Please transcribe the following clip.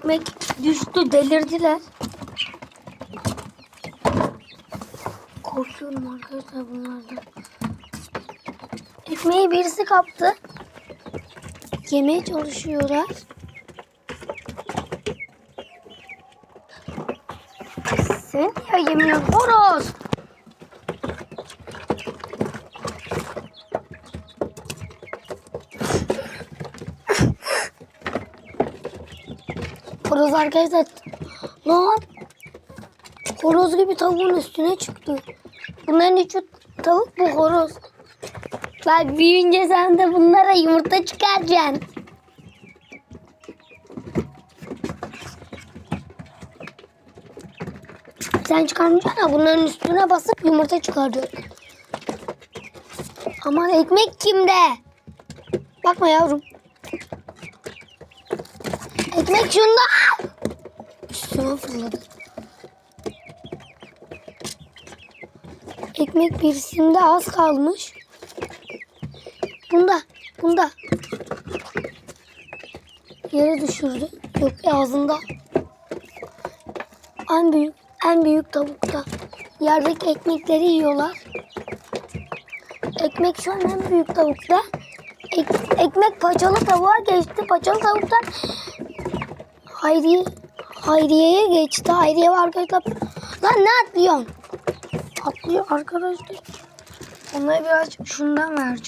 ekmek düştü delirdiler. Korkuyorum arkadaşlar bunlardan. Ekmeği birisi kaptı. Yemeye çalışıyorlar. Sen ya yemiyorsun horoz. Horoz arkadaşlar. Lan. Horoz gibi tavuğun üstüne çıktı. Bunların üçü tavuk bu horoz. Bak büyüyünce sen de bunlara yumurta çıkaracaksın. Sen çıkarmayacaksın ya bunların üstüne basıp yumurta çıkarıyor. Aman ekmek kimde? Bakma yavrum. Ekmek şunda. Üstüme fırladı. Ekmek birisinde az kalmış. Bunda, bunda. Yere düşürdü. Yok ağzında. En büyük, en büyük tavukta. Yerdeki ekmekleri yiyorlar. Ekmek şu an en büyük tavukta. Ek- ekmek paçalı tavuğa geçti. Paçalı tavuktan Hayriye, Hayriye'ye geçti. Hayriye arkadaşlar. Lan ne atlıyorsun? Atlıyor arkadaşlar. Onlara biraz şundan vereceğim.